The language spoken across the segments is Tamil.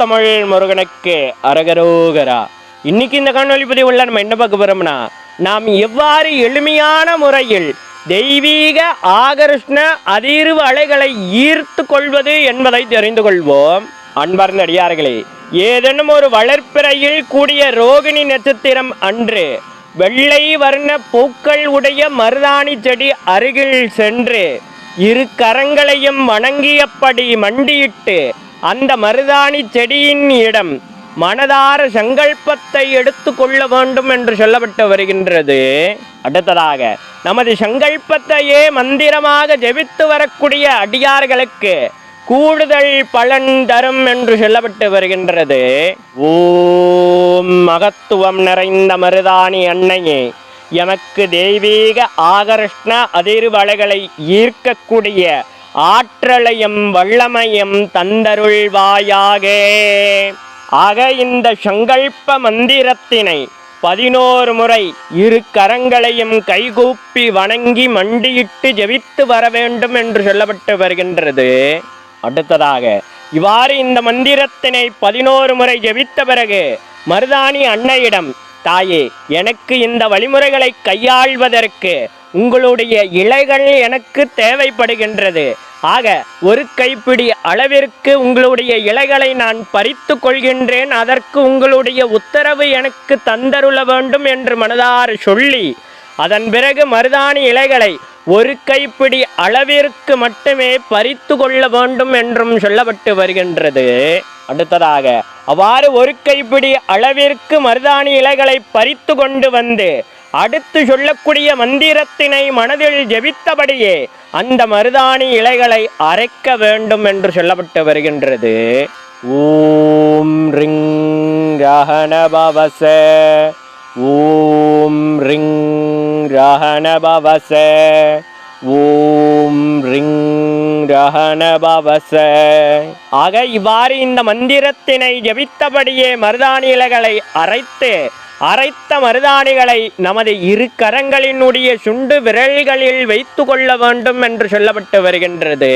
தமிழ் முருகனுக்கு அரகரோகரா. இன்னைக்கு இந்த காணொலி பதிவுள்ள நம்ம என்ன பார்க்க போறோம்னா நாம் எவ்வாறு எளிமையான முறையில் தெய்வீக ஆகர்ஷ்ண அதிர்வு அலைகளை ஈர்த்து கொள்வது என்பதை தெரிந்து கொள்வோம். அன்பார்ந்த அடியார்களே ஏதேனும் ஒரு வளர்ப்பிறையில் கூடிய ரோகிணி நட்சத்திரம் அன்று வெள்ளை வர்ண பூக்கள் உடைய மருதாணி செடி அருகில் சென்று இரு கரங்களையும் வணங்கியபடி மண்டியிட்டு அந்த மருதாணி செடியின் இடம் மனதார சங்கல்பத்தை எடுத்து கொள்ள வேண்டும் என்று சொல்லப்பட்டு வருகின்றது. அடுத்ததாக நமது சங்கல்பத்தையே மந்திரமாக ஜெபித்து வரக்கூடிய அடியார்களுக்கு கூடுதல் பலன் தரும் என்று சொல்லப்பட்டு வருகின்றது. ஓம் மகத்துவம் நிறைந்த மருதாணி அன்னையே எமக்கு தெய்வீக ஆகர்ஷ்ண அதிர்வலைகளை ஈர்க்கக்கூடிய ஆற்றலையும் வல்லமையும் தந்தருள்வாயாக. ஆக இந்த சங்கல்ப மந்திரத்தினை பதினோரு முறை இரு கரங்களையும் கைகூப்பி வணங்கி மண்டியிட்டு ஜெபித்து வர வேண்டும் என்று சொல்லப்பட்டு வருகின்றது. அடுத்ததாக இவ்வாறு இந்த மந்திரத்தினை பதினோரு முறை ஜெபித்த பிறகு மருதாணி அன்னையிடம் தாயே எனக்கு இந்த வழிமுறைகளை கையாள்வதற்கு உங்களுடைய இலைகள் எனக்கு தேவைப்படுகின்றது. ஆக ஒரு கைப்பிடி அளவிற்கு உங்களுடைய இலைகளை நான் பறித்து கொள்கின்றேன். அதற்கு உங்களுடைய உத்தரவு எனக்கு தந்தருள வேண்டும் என்று மனதார் சொல்லி அதன் பிறகு மருதாணி இலைகளை ஒரு கைப்பிடி அளவிற்கு மட்டுமே பறித்து கொள்ள வேண்டும் என்றும் சொல்லப்பட்டு வருகின்றது. அடுத்ததாக அவ்வாறு ஒரு கைப்பிடி அளவிற்கு மருதாணி இலைகளை பறித்து கொண்டு வந்து அடுத்து சொல்லக்கூடிய மந்திரத்தினை மனதில் ஜெபித்தபடியே அந்த மருதாணி இலைகளை அரைக்க வேண்டும் என்று சொல்லப்பட்டு வருகின்றது. ஓம் ரிங் ரஹணபவச ஓம் ரிங் ரஹணபவச ஓம் ரிங் ரஹணபவச ஆக இவ்வாறு இந்த மந்திரத்தினை ஜபித்தபடியே மருதாணி இலைகளை அரைத்து அரைத்த மருதாணிகளை நமது இரு கரங்களினுடைய சுண்டு விரல்களில் வைத்து கொள்ள வேண்டும் என்று சொல்லப்பட்டு வருகின்றது.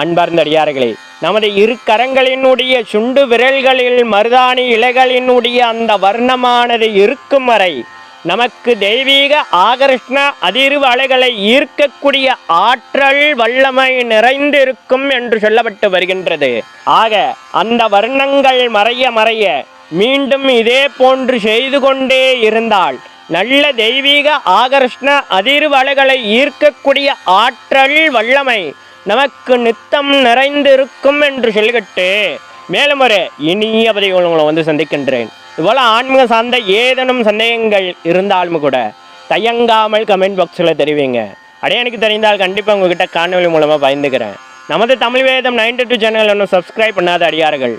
அன்பார்ந்தடியார்களே நமது இரு கரங்களினுடைய சுண்டு விரல்களில் மருதாணி இலைகளினுடைய அந்த வர்ணமானது இருக்கும் வரை நமக்கு தெய்வீக ஆகர்ஷ்ண அதிர்வு அலைகளை ஈர்க்கக்கூடிய ஆற்றல் வல்லமை நிறைந்திருக்கும் என்று சொல்லப்பட்டு வருகின்றது. ஆக அந்த வர்ணங்கள் மறைய மறைய மீண்டும் இதே போன்று செய்து கொண்டே இருந்தால் நல்ல தெய்வீக ஆகர்ஷ்ண அதிர்வலைகளை ஈர்க்கக்கூடிய ஆற்றல் வல்லமை நமக்கு நித்தம் நிறைந்திருக்கும் என்று சொல்லிக்கிட்டு மேலும் ஒரு இனிய பதிவுகள் உங்களை வந்து சந்திக்கின்றேன். இதுபோல் ஆன்மீக சார்ந்த ஏதேனும் சந்தேகங்கள் இருந்தாலும் கூட தயங்காமல் கமெண்ட் பாக்ஸில் தெரிவிங்க. அடைய எனக்கு தெரிந்தால் கண்டிப்பாக உங்ககிட்ட காணொலி மூலமாக பயந்துக்கிறேன். நமது தமிழ் வேதம் நைன்டி டூ சேனல் ஒன்று சப்ஸ்கிரைப் பண்ணாத அடியார்கள்.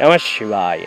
நம சிவாய